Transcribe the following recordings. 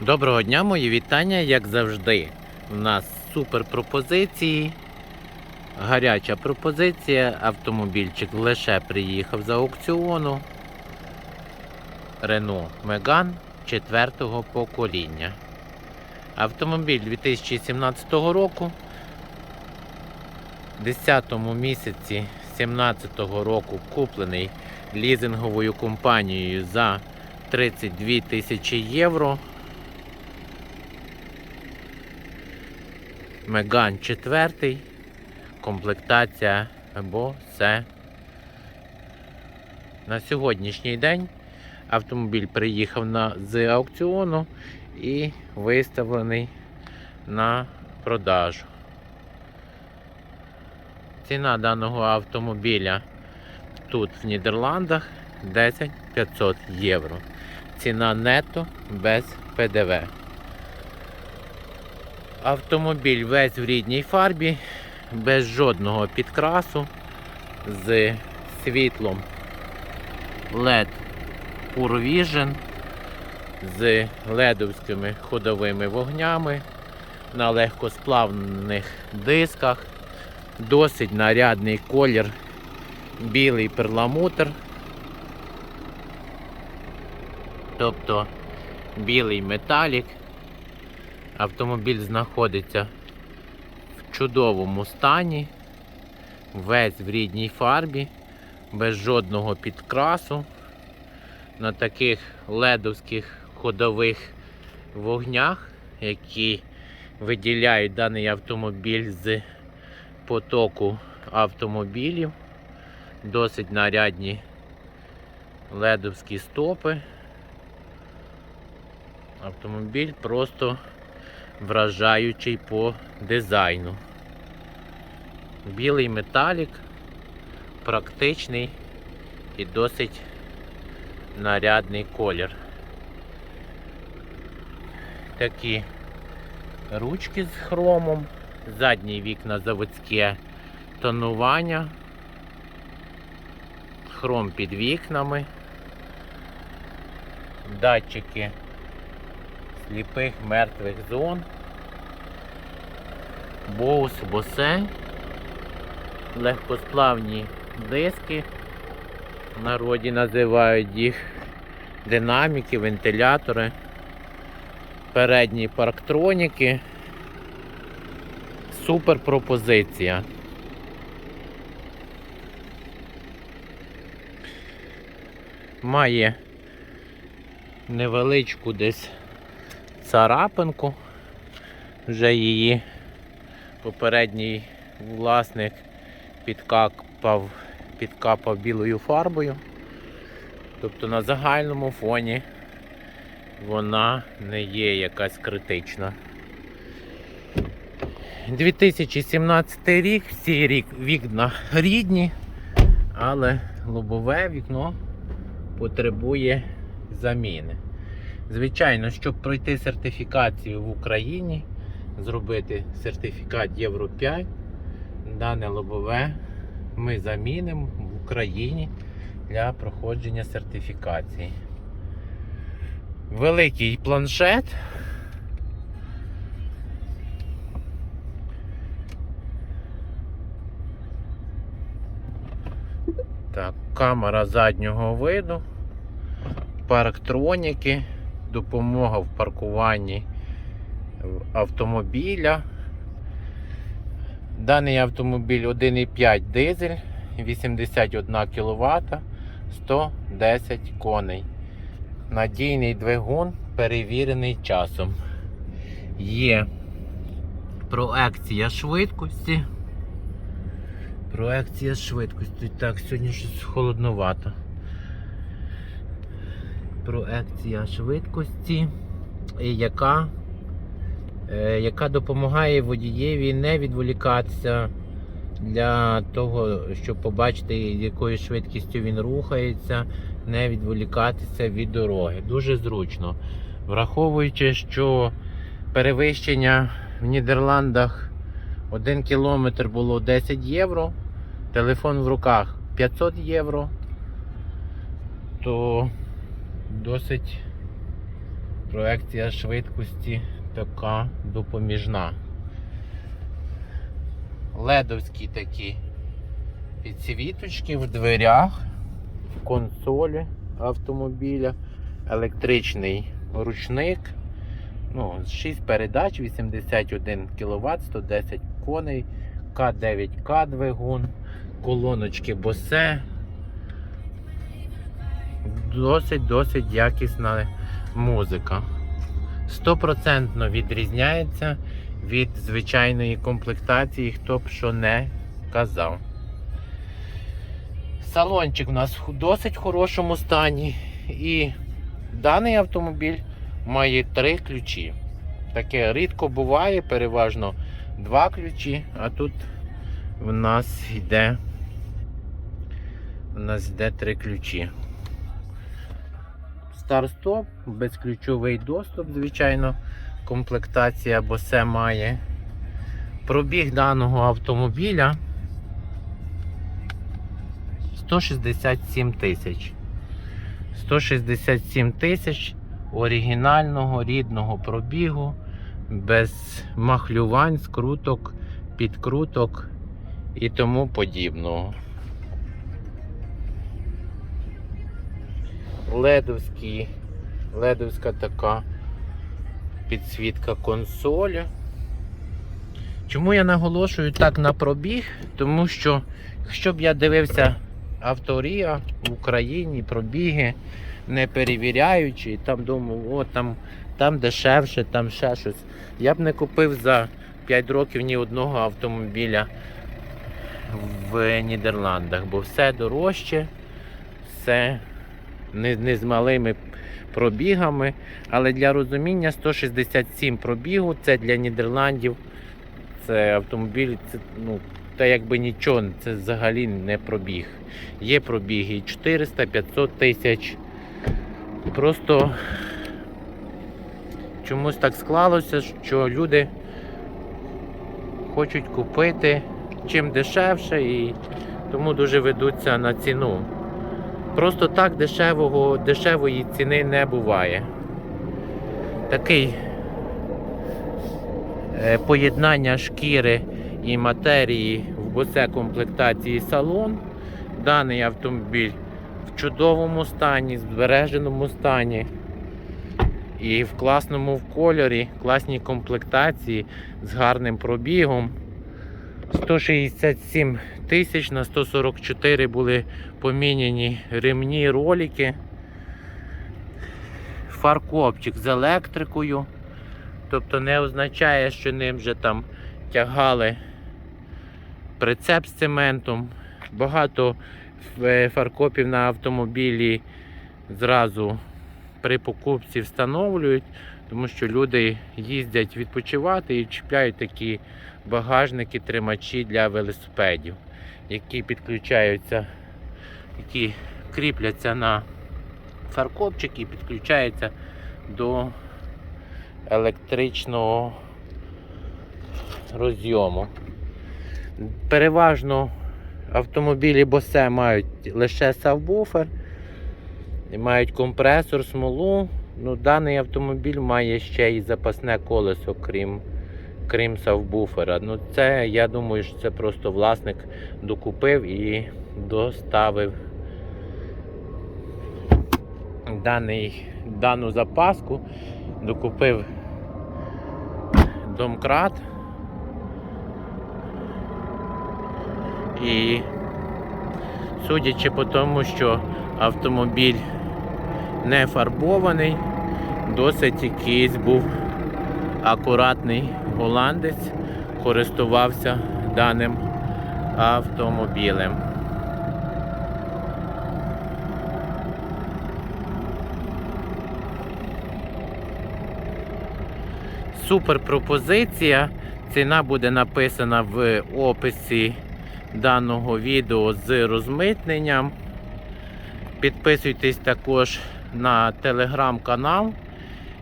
Доброго дня, мої вітання, як завжди. У нас супер пропозиції. Гаряча пропозиція. Автомобільчик лише приїхав з аукціону. Renault Megane 4 покоління. Автомобіль 2017 року. В 10 місяці 2017 року куплений лізинговою компанією за 32 тисячі євро. Меган 4, комплектація або все. На сьогоднішній день автомобіль приїхав на, з аукціону і виставлений на продажу. Ціна даного автомобіля тут в Нідерландах 10 500 євро. Ціна нетто без ПДВ. Автомобіль весь в рідній фарбі, без жодного підкрасу, з світлом LED Pure Vision, з ледовськими ходовими вогнями на легкосплавних дисках, досить нарядний колір, білий перламутр, тобто білий металік. Автомобіль знаходиться в чудовому стані, весь в рідній фарбі, без жодного підкрасу. На таких ледовських ходових вогнях, які виділяють даний автомобіль з потоку автомобілів. Досить нарядні ледовські стопи. Автомобіль просто вражаючий по дизайну. Білий металік, практичний і досить нарядний колір. Такі ручки з хромом, задні вікна заводське тонування, хром під вікнами, датчики сліпих мертвих зон. Боус босе, легкосплавні диски. В народі називають їх динаміки, вентилятори, передні парктроніки. Супер пропозиція. Має невеличку десь царапинку. Вже її попередній власник підкапав, підкапав білою фарбою. Тобто на загальному фоні вона не є якась критична. 2017 рік, всі рік вікна рідні, але лобове вікно потребує заміни. Звичайно, щоб пройти сертифікацію в Україні, зробити сертифікат Євро 5, дане лобове ми замінимо в Україні для проходження сертифікації. Великий планшет. Так, камера заднього виду, парктроніки допомога в паркуванні автомобіля. Даний автомобіль 1,5 дизель, 81 кВт, 110 коней. Надійний двигун, перевірений часом. Є проекція швидкості. Проекція швидкості. Так, сьогодні щось холодновато проекція швидкості, яка е, яка допомагає водієві не відволікатися для того, щоб побачити, якою швидкістю він рухається, не відволікатися від дороги. Дуже зручно. Враховуючи, що перевищення в Нідерландах 1 кілометр було 10 євро, телефон в руках 500 євро, то досить Проекція швидкості така допоміжна. Ледовські такі підсвіточки в дверях, в консолі автомобіля, електричний ручник. Ну, 6 передач, 81 кВт, 110 коней, К9К двигун, колоночки Bose. Досить-досить якісна музика. Стопроцентно відрізняється від звичайної комплектації, хто б що не казав. Салончик у нас в досить хорошому стані. І даний автомобіль має три ключі. Таке рідко буває, переважно два ключі, а тут в нас йде, в нас йде три ключі. Старт-стоп, безключовий доступ, звичайно, комплектація, бо все має. Пробіг даного автомобіля 167 тисяч. 167 тисяч оригінального рідного пробігу, без махлювань, скруток, підкруток і тому подібного. Ледовський, ледовська така підсвітка консолі. Чому я наголошую так на пробіг? Тому що, якщо б я дивився авторія в Україні, пробіги, не перевіряючи, там думав, о, там, там дешевше, там ще щось. Я б не купив за 5 років ні одного автомобіля в Нідерландах, бо все дорожче, все не, не з малими пробігами. Але для розуміння 167 пробігу це для Нідерландів. Це автомобіль, це ну, та якби нічого, це взагалі не пробіг. Є пробіги 400-500 тисяч. Просто чомусь так склалося, що люди хочуть купити чим дешевше і тому дуже ведуться на ціну. Просто так дешевого, дешевої ціни не буває. Такий е, поєднання шкіри і матерії в босе комплектації салон. Даний автомобіль в чудовому стані, збереженому стані. І в класному в кольорі, класній комплектації з гарним пробігом. 167 тисяч на 144 були поміняні ремні, ролики. Фаркопчик з електрикою. Тобто не означає, що ним вже там тягали прицеп з цементом. Багато е, фаркопів на автомобілі зразу при покупці встановлюють, тому що люди їздять відпочивати і чіпляють такі багажники, тримачі для велосипедів, які підключаються, які кріпляться на фаркопчик і підключаються до електричного розйому. Переважно автомобілі Bose мають лише сабвуфер, мають компресор, смолу. Ну, Даний автомобіль має ще й запасне колесо, крім крім сабвуфера. Ну, це, я думаю, що це просто власник докупив і доставив даний, дану запаску, докупив домкрат. І судячи по тому, що автомобіль не фарбований, досить якийсь був акуратний голландець, користувався даним автомобілем. Супер пропозиція. Ціна буде написана в описі даного відео з розмитненням. Підписуйтесь також на телеграм-канал,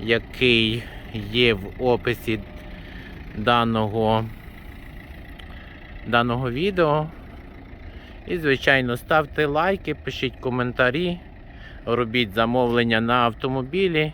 який є в описі даного, даного відео. І, звичайно, ставте лайки, пишіть коментарі, робіть замовлення на автомобілі.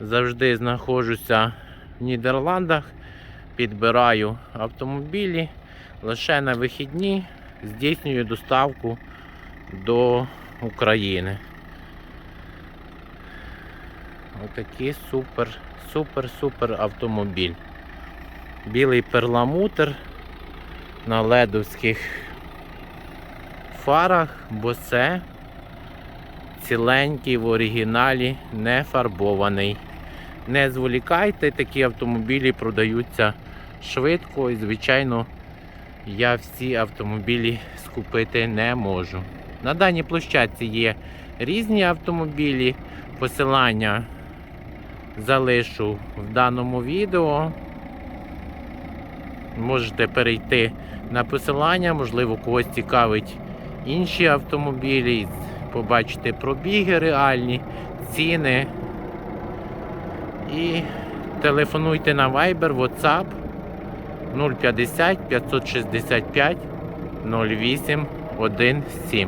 Завжди знаходжуся в Нідерландах, підбираю автомобілі. Лише на вихідні здійснюю доставку до України. Отакий супер, супер, супер автомобіль. Білий перламутр на ледовських фарах, бо це ціленький в оригіналі, не фарбований. Не зволікайте, такі автомобілі продаються швидко і, звичайно, я всі автомобілі скупити не можу. На даній площадці є різні автомобілі. Посилання залишу в даному відео. Можете перейти на посилання, можливо, когось цікавить інші автомобілі, побачити пробіги реальні, ціни. І телефонуйте на Viber, WhatsApp 050 565 08 17.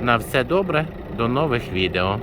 На все добре, до нових відео.